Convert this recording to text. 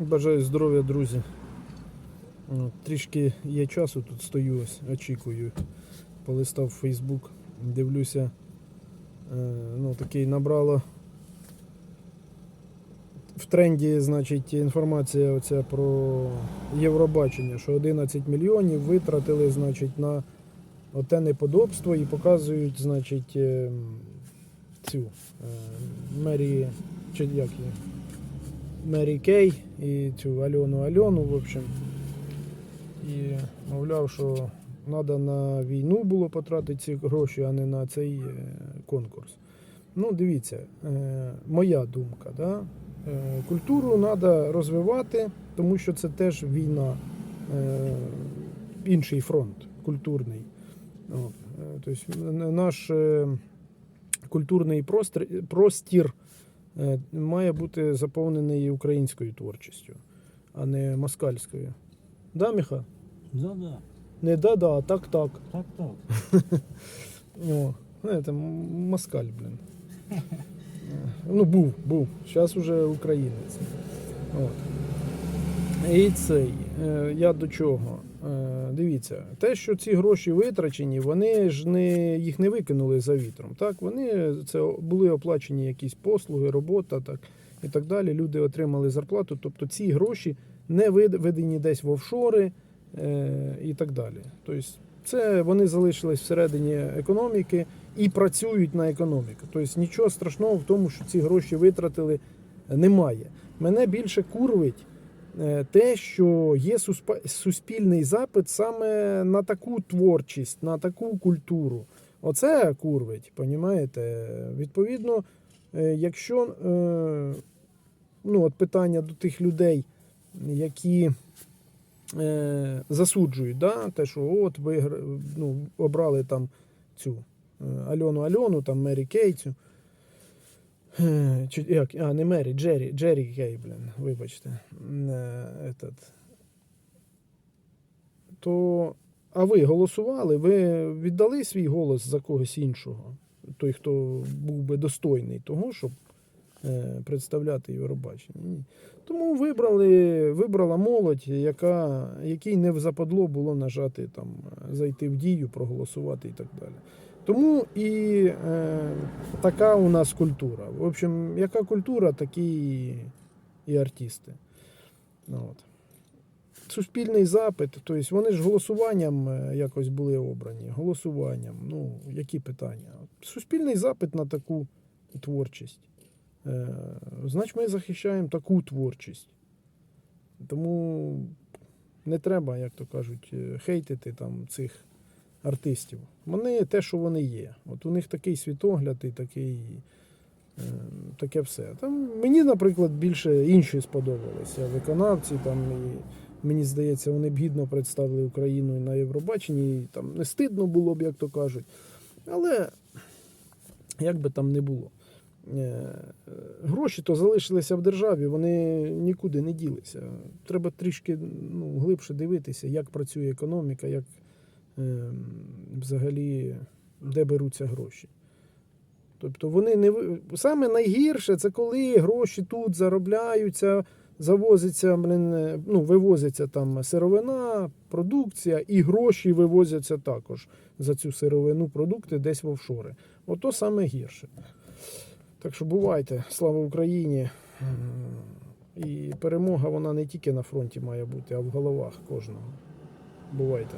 Бажаю здоров'я, друзі. Трішки є часу, тут стою, ось, очікую. Полистав Фейсбук, дивлюся. е, Ну, такий набрало в тренді, значить, інформація оця про Євробачення, що 11 мільйонів витратили, значить, на оте неподобство і показують, значить, е, цю е, Мері, чи як її? Мері Кей і цю Альону Альону, в общем. І мовляв, що треба на війну було потратити ці гроші, а не на цей е, конкурс. Ну, дивіться, е, моя думка, да? е, культуру треба розвивати, тому що це теж війна, інший фронт культурний. Тобто наш культурний простір, має бути заповнений українською творчістю, а не москальською. Да, Міха? Да, да. Не да-да, а так-так. Так, так. О, знаєте, москаль, блін. Е, Ну, був, був. Зараз уже українець. От. І цей, е, я до чого? Е, Дивіться, те, що ці гроші витрачені, вони ж не, їх не викинули за вітром. Так? Вони це були оплачені якісь послуги, робота так, і так далі. Люди отримали зарплату. Тобто ці гроші не виведені десь в офшори е, і так далі. Тобто це вони залишились всередині економіки і працюють на економіку. Тобто нічого страшного в тому, що ці гроші витратили, немає. Мене більше курвить те, що є суспільний запит саме на таку творчість, на таку культуру. Оце курвить, понімаєте? Відповідно, е, якщо е, ну, от питання до тих людей, які е, засуджують, да, те, що от ви ну, обрали там цю е, Альону Альону, там Мері Кей Е, як? А, не Мері, Джері, Джері Кей, блін, вибачте. Е, Этот. То, а ви голосували, ви віддали свій голос за когось іншого, той, хто був би достойний того, щоб е, представляти Євробачення. Ні. Тому вибрали, вибрала молодь, яка, якій не в западло було нажати там, зайти в дію, проголосувати і так далі. Тому і е, така у нас культура. В общем, яка культура, такі і артисти. Ну, от. Суспільний запит, тобто вони ж голосуванням е, якось були обрані. Голосуванням. Ну, які питання? Суспільний запит на таку творчість. Е, Значить, ми захищаємо таку творчість. Тому не треба, як то кажуть, е, хейтити там цих артистів. Вони те, що вони є. От у них такий світогляд і такий, е, таке все. Там мені, наприклад, більше інші сподобалися виконавці. Там, і, мені здається, вони б гідно представили Україну на Євробаченні. І, там не стидно було б, як то кажуть. Але як би там не було. Е, Гроші то залишилися в державі, вони нікуди не ділися. Треба трішки ну, глибше дивитися, як працює економіка, як взагалі де беруться гроші. Тобто вони не саме найгірше це коли гроші тут заробляються, завозиться, е, ну, вивозиться там сировина, продукція, і гроші вивозяться також за цю сировину, продукти десь в офшори. Ото саме гірше. Так що бувайте, слава Україні. І перемога вона не тільки на фронті має бути, а в головах кожного. Бувайте.